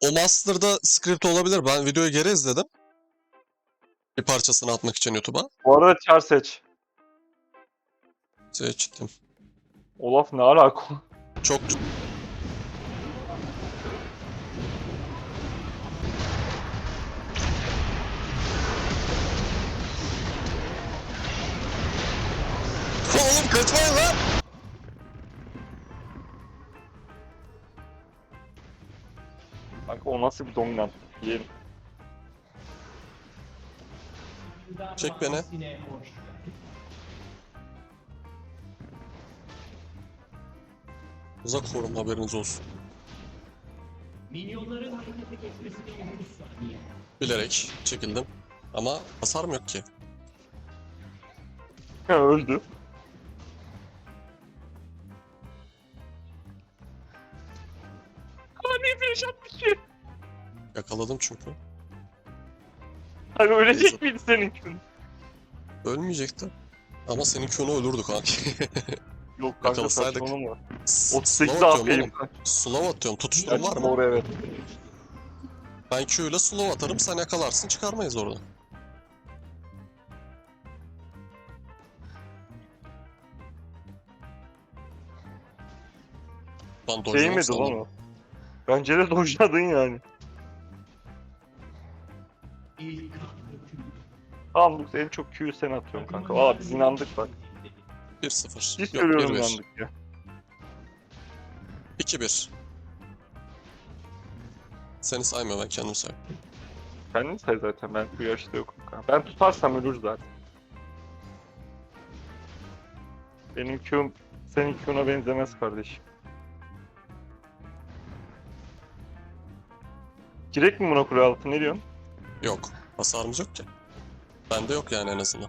O Master'da script olabilir. Ben videoyu geri izledim. Bir parçasını atmak için YouTube'a. Bu arada çar seç. Seçtim. Olaf ne alaka? Çok Oğlum kaçmayın lan! Kanka o nasıl bir dominant? Yiyelim. Çek beni. Uzak korun haberiniz olsun. Minyonların harekete geçmesine 30 saniye. Bilerek çekildim. Ama hasarım yok ki. Ha, öldü. Yakaladım çünkü. Hani ölecek miydi senin Ölmeyecekti. Ama senin Q'nu öldürdü kanki. Yok kanka Yakalasaydık. saçmalama. S- 38 slow atıyorum AP'yim oğlum. kanka. Slow atıyorum. Tutuşturum var mı? Doğru evet. Ben Q ile slow atarım. Sen yakalarsın. Çıkarmayız orada. Ben dojladım Değmedi sandım. lan o. Bence de dojladın yani. Bu en çok Q'yu sen atıyorsun kanka. Valla biz inandık bak. 1-0. Biz Yok söylüyorum 1-1. inandık ya. 2-1. Seni saymıyor ben kendim say. Kendin say zaten ben bu yaşta yokum kanka. Ben tutarsam ölür zaten. Benim Q'm senin Q'na benzemez kardeşim. Girek mi buna kule altı ne diyorsun? Yok. Hasarımız yok ki. Bende yok yani en azından.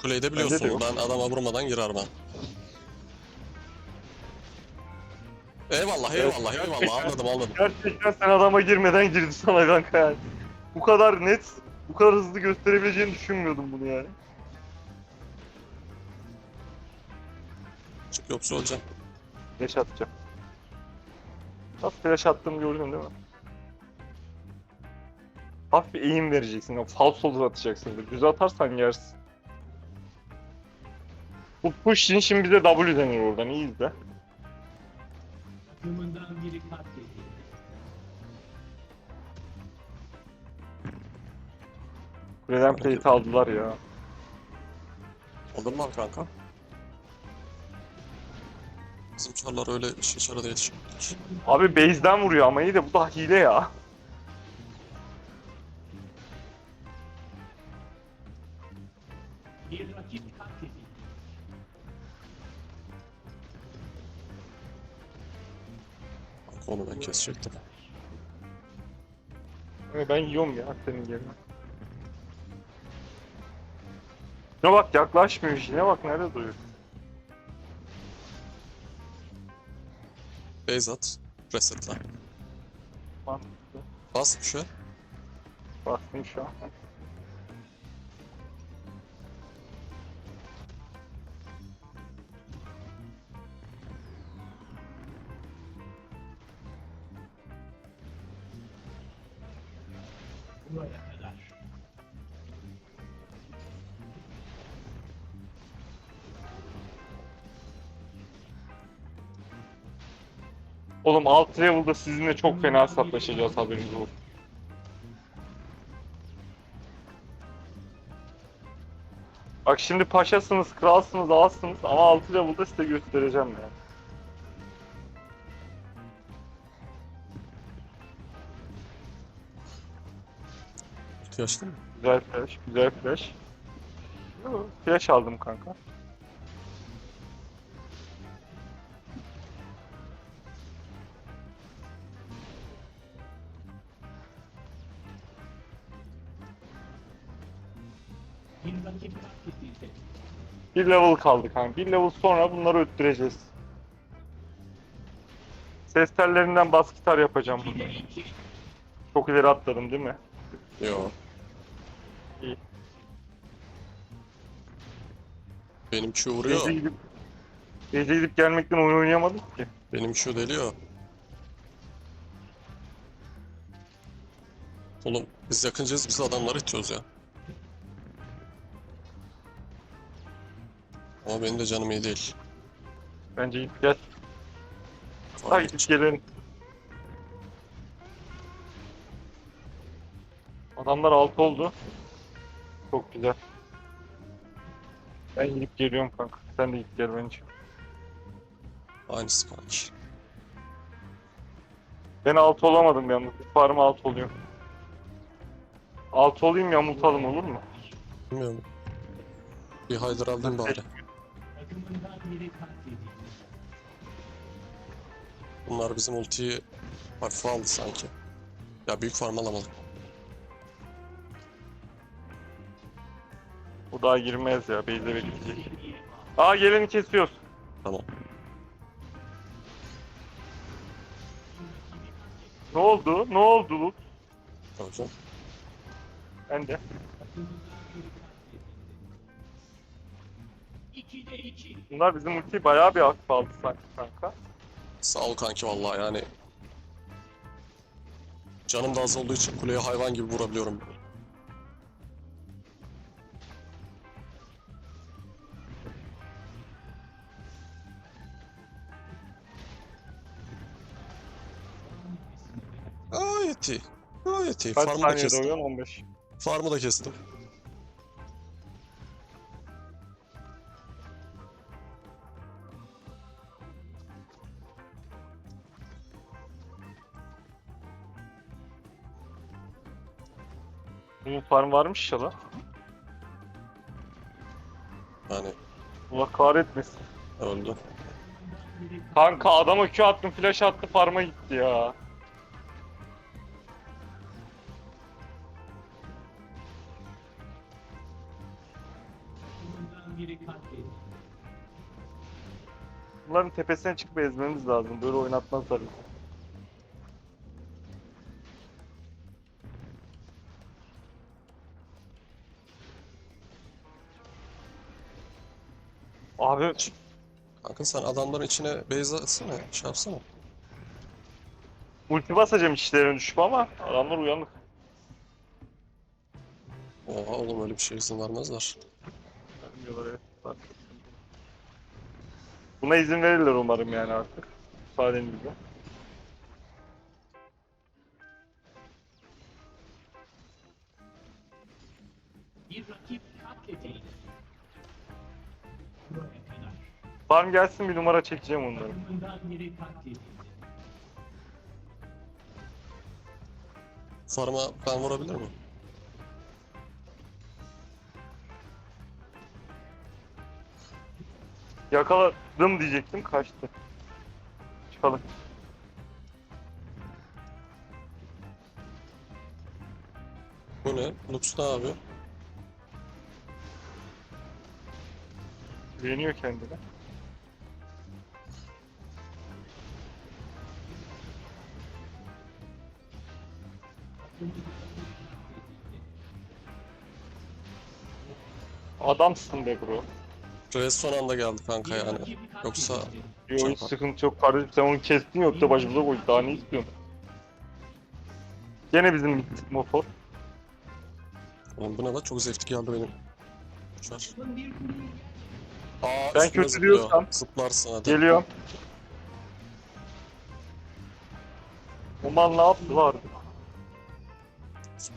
Kuleyi de de biliyorsun. yok. Ben adama vurmadan girer ben. Eyvallah eyvallah eyvallah gerçekten. anladım anladım. Gerçekten sen adama girmeden girdi sana kanka yani. Bu kadar net, bu kadar hızlı gösterebileceğini düşünmüyordum bunu yani. Çık yoksa öleceğim. Flash atacağım. Nasıl flash attığımı gördün değil mi? Hafif bir eğim vereceksin. O false olur atacaksın. Düz atarsan yersin. Bu push'in şimdi bize W denir oradan. İyi izle. Takımından biri. Kuleden plate aldılar ya. Alırlar kanka. Bizim çarlar öyle şişara değil şimdi. Abi base'den vuruyor ama iyi de bu da hile ya. Bir rakip katledildi. Onu ben kesecektim. Ama Ben yiyorum ya senin yerine. Ne bak yaklaşmıyor işine bak nerede duruyor. Base at. Resetle. Mantıklı. Bas şey. Bastım şu an. Buraya kadar. Oğlum alt level'da sizinle çok fena hesaplaşacağız haberiniz olsun. Bak şimdi paşasınız, kralsınız, ağasınız ama altı level'da size göstereceğim ya. İhtiyaçlı mı? Güzel flash, güzel flash. Flash aldım kanka. Bir level kaldı kanka. Bir level sonra bunları öttüreceğiz. Ses tellerinden bas gitar yapacağım iki. Çok ileri atladım değil mi? Yo. Benim Q vuruyor. Gece gidip, gece gidip gelmekten oyun oynayamadık ki. Benim Q deliyor. Oğlum biz yakıncayız biz adamları itiyoruz ya. Ama benim de canım iyi değil. Bence git gel. İçin. git gelelim. Adamlar alt oldu. Çok güzel. Ben gidip geliyorum kanka. Sen de git gel bence. Aynısı kanki. Ben alt olamadım yalnız. Farm alt oluyor. Alt olayım yamultalım olur mu? Bilmiyorum. Bir Haydar alayım bari. Bunlar bizim ultiyi hafife aldı sanki. Ya büyük farm alamadık. Bu daha girmez ya. Beyze bekleyecek. Aa geleni kesiyoruz. Tamam. Ne oldu? Ne oldu? Tamam. Ben de. Takımından biri katledildi. 2'de 2. Bunlar bizim ultiyi bayağı bir aktif aldı sanki kanka. Sağ ol kanki vallahi yani. Canım da az olduğu için kuleye hayvan gibi vurabiliyorum. Kaç Farmı da saniyede kestim. oynuyorsun? 15. Farmı da kestim. Bunun farm varmış ya lan. Yani Allah kahretmesin. öldü. Kanka adama Q attım, flash attı, farma gitti ya. Bunların tepesine çıkıp ezmemiz lazım. Böyle oynatmazlar bizi. Abi Kanka sen adamların içine base atsana. Şey yapsana. ulti basacağım işlerine düşüp ama adamlar uyanık. Oha oğlum öyle bir şey izin vermezler. Vermiyorlar, evet. Bak. Buna izin verirler umarım yani artık. Müsaadenizle. Bir rakip katledildi. Buraya kadar. Farm gelsin bir numara çekeceğim onları. Farm'a ben vurabilir miyim? Yakaladım diyecektim kaçtı. Çıkalım. Bu ne? Lux ne abi? Güveniyor kendine. Adamsın be bro. Reyes son anda geldi kanka yani. Yoksa katledildi. Yo hiç Çok- sıkıntı yok kardeşim sen onu kestin yoksa başımıza koy daha ne istiyorsun? Gene bizim motor. Oğlum bu ne lan? Çok zevkli geldi benim. Uçar. Aa, Ben kötü zıplıyor. diyorsam- Zıplarsın hadi. Geliyorum. Oman ne yaptı vardı?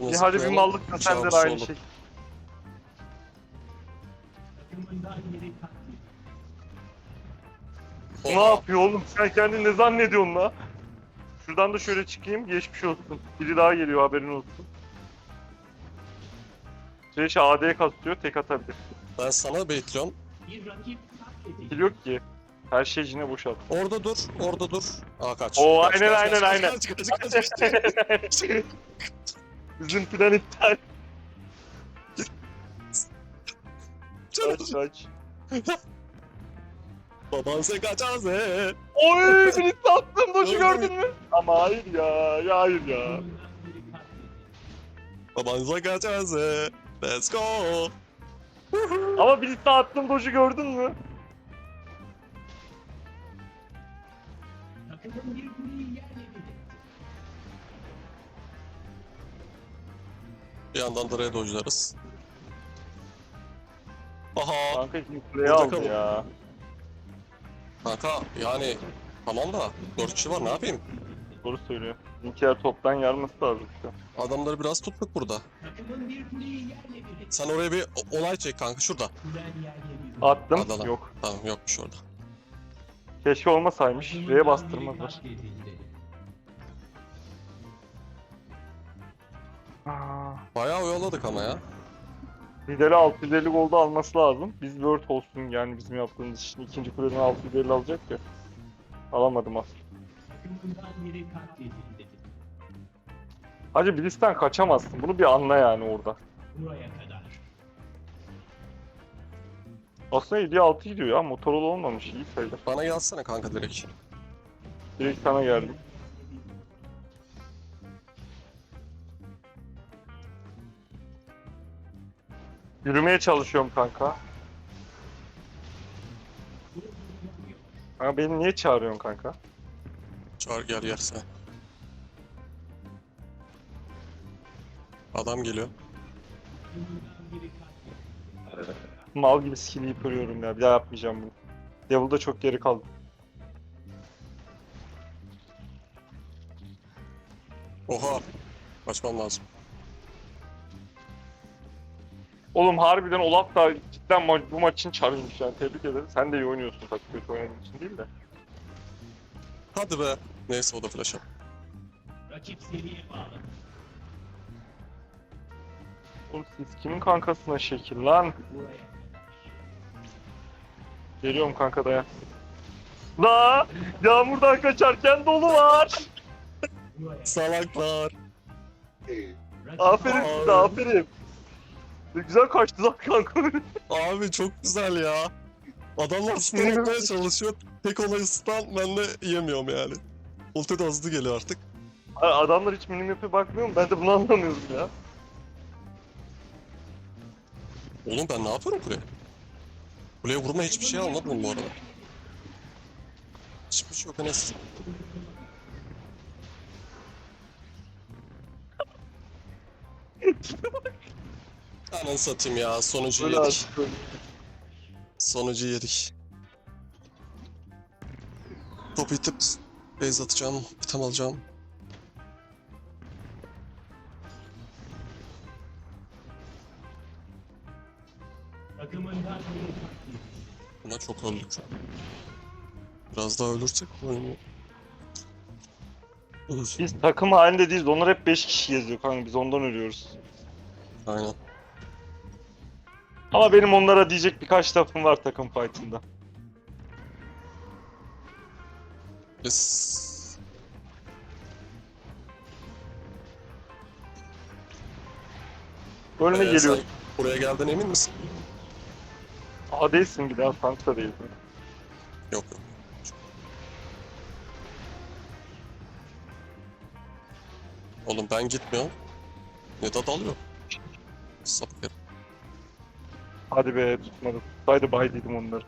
Bir hadi bir mallık da aynı şey. Bu ne yapıyor oğlum? Sen kendini ne zannediyorsun la? Şuradan da şöyle çıkayım, geçmiş olsun. Biri daha geliyor haberin olsun. Şey AD kasıyor, tek atabilir. Ben sana bekliyorum. Bir rakip katledildi. Kill yok ki. Her şey yine boşalt. Orada dur, orada dur. Aa kaç. Oo, aynen, aynen, aynen. Bizim plan iptal. Canım. Kaç kaç. Baban sen kaçar ze. Oy birisi attım doşu Gördün mü? Ama hayır ya, ya hayır ya. Takımından biri katledildi. Baban sen kaçar ze. Let's go. Ama birisi attım doşu gördün mü? Bir yandan da Red dojlarız. Aha Kanka şimdi kuleye Burada aldı kalın. ya. kanka yani tamam da 4 kişi var ne yapayım? Doğru söylüyor. Bizimkiler toptan yarması lazım işte. Adamları biraz tuttuk burada. Sen oraya bir o- olay çek kanka şurada. Attım. Adana. Yok. Tamam yokmuş orada. Keşke olmasaymış. R'ye bastırmazlar. Bayağı oyaladık ama ya. Lideri 650 golda alması lazım. Biz Word olsun yani bizim yaptığımız işin ikinci kuleden 650 alacak ya. Alamadım aslında. Hacı Bliss'ten kaçamazsın. Bunu bir anla yani orada. Buraya kadar. Aslında 7'ye 6 gidiyor ya. Motorola olmamış. iyi sayılır. Bana gelsene kanka direkt. Direkt sana geldim. Yürümeye çalışıyorum kanka. Kanka beni niye çağırıyorsun kanka? Çağır gel gel sen. Adam geliyor. Mal gibi skill'i kırıyorum ya. Bir daha yapmayacağım bunu. Devil'da çok geri kaldım. Oha. Kaçmam lazım. Oğlum harbiden Olaf da cidden ma- bu maçın çarıymış yani. Tebrik ederim. Sen de iyi oynuyorsun tabii kötü oynadığın için değil de. Hadi be. Neyse o da flash up. Rakip seriye bağlı. Oğlum siz kimin kankasına şekil lan? Buraya. Geliyorum kanka dayan. La yağmurdan kaçarken dolu var. Buraya. Salaklar. Rakip Aferin size aferin. Ne güzel kaçtı lan kanka. Abi çok güzel ya. Adamlar stun atmaya çalışıyor. Tek olayı stun ben de yemiyorum yani. Ulti de hızlı geliyor artık. Adamlar hiç minimap'e bakmıyor mu? Ben de bunu anlamıyorum ya. Oğlum ben ne yapıyorum kuleye? Kuleye vurma hiçbir şey anlamadım bu arada. Hiçbir şey yok Enes. Anan satayım ya sonucu Böyle yedik. artık böyle. Sonucu yedik. Top itip base atacağım, item alacağım. Buna çok öldük. Biraz daha ölürsek oyunu... Olur. Biz takım halinde değiliz. Onlar hep 5 kişi geziyor kanka. Biz ondan ölüyoruz. Aynen. Ama benim onlara diyecek birkaç lafım var takım fight'ında. Yes. Ölme Ee, geliyor. sen buraya geldiğine emin misin? Aa değilsin bir daha tank da değilsin. Yok yok. Oğlum ben gitmiyorum. Nedat alıyor. Sapık herif. Hadi be tutmadı. Tutsaydı bay dedim onları.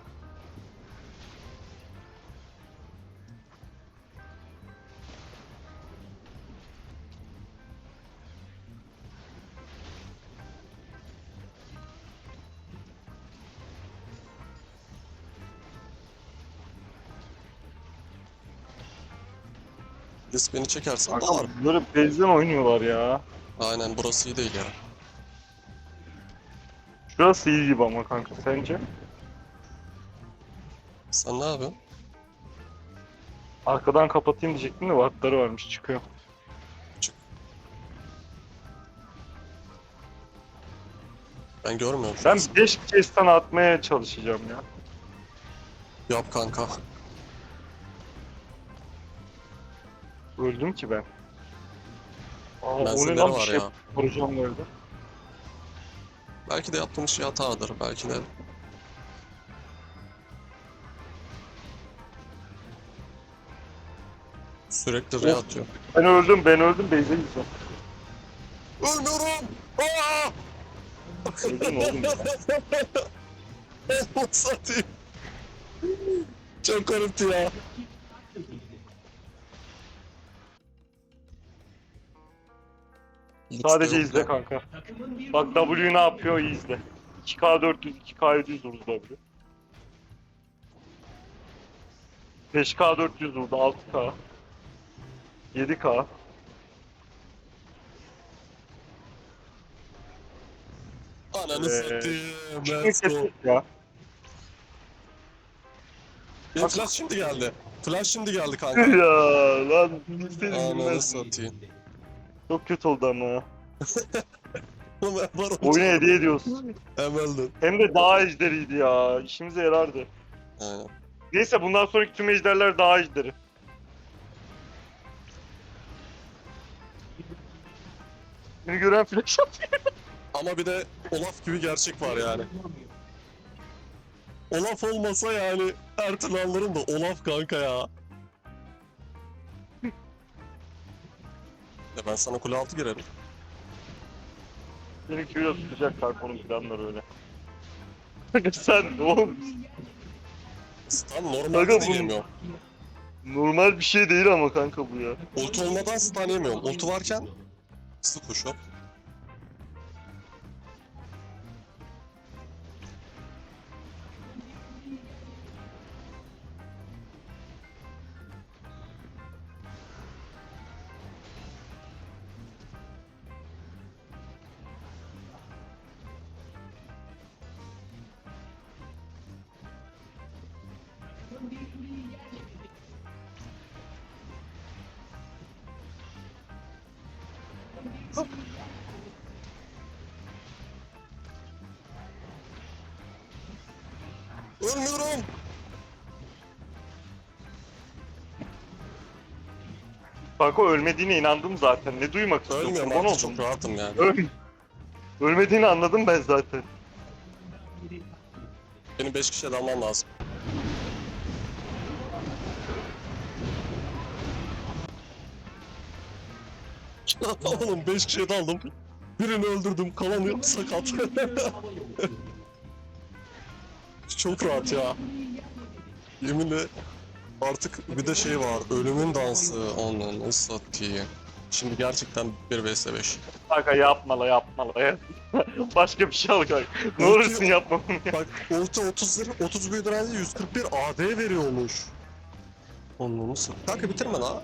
Biz beni çekersen Kanka dalarım. böyle bezden oynuyorlar ya. Aynen burası iyi değil ya. Şurası iyi gibi ama kanka sence? Sen ne yapıyorsun? Arkadan kapatayım diyecektim de wattları varmış çıkıyor. Ben görmüyorum. şu Ben an. 5 kez sana atmaya çalışacağım ya. Yap kanka. Öldüm ki ben. Aa, o ne lan bir var şey ya. vuracağım böyle. Belki de yaptığımız şey hatadır. Belki de sürekli re atıyor. Ben öldüm ben öldüm Beyze gideceğim. Ölmüyorum! Aa! Öldün oğlum ya. Satayım. Çok garipti ya. Sadece izle ya. kanka. Bak W ne yapıyor iyi izle. 2K 400, 2K 700 vurdu W. 5K 400 vurdu, 6K. 7K. Ananı Ee, satayım. Let's go. ya. Benim flash şimdi geldi. Flash şimdi geldi kanka. ya lan Ananı satayım. Çok kötü oldu ama. Oğlum ben var Oyuna hediye ediyorsun. Emel'den. Hem de daha ejderiydi ya. İşimize yarardı. Aynen. Neyse bundan sonraki tüm ejderler daha ejderi. Beni gören flash atıyor. Ama bir de Olaf gibi gerçek var yani. Olaf olmasa yani her türlü da Olaf kanka ya. Ya ben sana kule altı girerim. Benimki biraz tutacak Karkon'un planları öyle. Kanka sen oğlum Stun normalde Kanka de bu- yemiyorum. normal bir şey değil ama kanka bu ya. Ulti olmadan stun yemiyorum. Ulti varken hızlı koşuyorum. Ölmüyorum. Kanka ölmediğine inandım zaten. Ne duymak istiyorsun? Ölmüyorum Kurban artık oldum. çok rahatım yani. Öl. Ölmediğini anladım ben zaten. Benim 5 kişiye dalmam lazım. Oğlum 5 kişiye daldım. Birini öldürdüm, kalanı yok sakat. Çok rahat ya. Yeminle artık bir de şey var, ölümün dansı ondan satayım. Şimdi gerçekten 1 vs 5. Kanka yapma la yapma la. Başka bir şey al kanka. Ne olursun yapma bunu ya. Bak ulti 30 lira, 30 büyü direnci 141 AD veriyormuş. Onluğunu sır. Kanka bitirme la.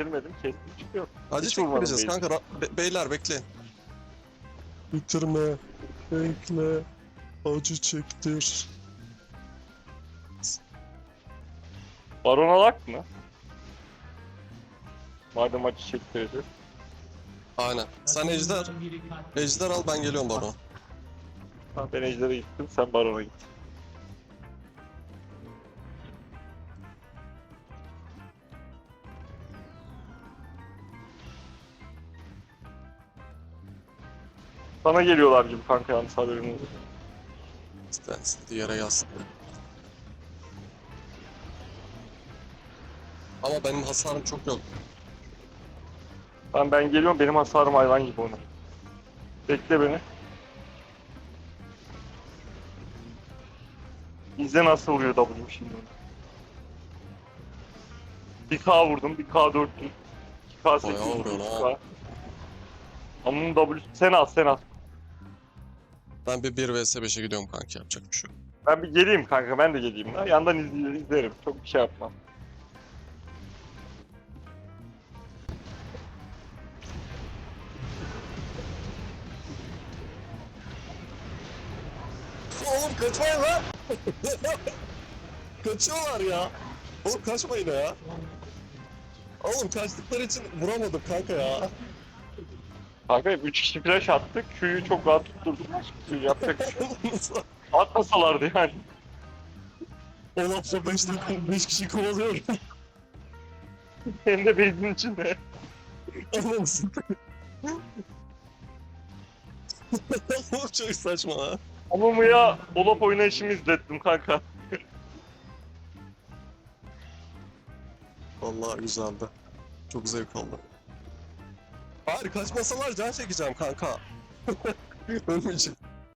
Bitirmedim kestim çıkıyor. Acı Hiç vurmadım çekmeyeceğiz kanka. Ra- be- beyler bekle. Bitirme. Bekle. Acı çektir. Baron alak mı? Madem acı çektireceğiz. Aynen. Sen ejder. Ejder al ben geliyorum bana. Ben Ejder'e gittim sen Baron'a git. Sana geliyorlar gibi kanka yalnız haberin olsun. İşte istediği yere yazsın. Ama benim hasarım çok yok. Tamam ben geliyorum benim hasarım hayvan gibi ona. Bekle beni. İzle nasıl vuruyor W şimdi onu. 1K vurdum, 1K 400, 2K 800, Bayağı vuruyor 2K. Ama bunun W sen al sen al. Ben bir 1 vs 5'e gidiyorum kanka yapacak bir şey yok. Ben bir geleyim kanka ben de geleyim. Ha, Yandan izle- izlerim. Çok bir şey yapmam. Oğlum kaçmayın lan! Kaçıyorlar ya! Oğlum kaçmayın ya! Oğlum kaçtıkları için vuramadım kanka ya. Kanka 3 kişi flash attık. Q'yu çok rahat tutturduk. Q yapacak bir şey yok. Atmasalardı yani. Olaf'la 5 dakika 5 kişi kovalıyorum. Hem de base'in içinde. Satayım. Oğlum çok saçma ha. Ama Muya Olaf oynayışımı izlettim kanka. Vallahi güzeldi. Çok zevk aldım. Hayır kaçmasalar can çekeceğim kanka. Ölmeyeceğim.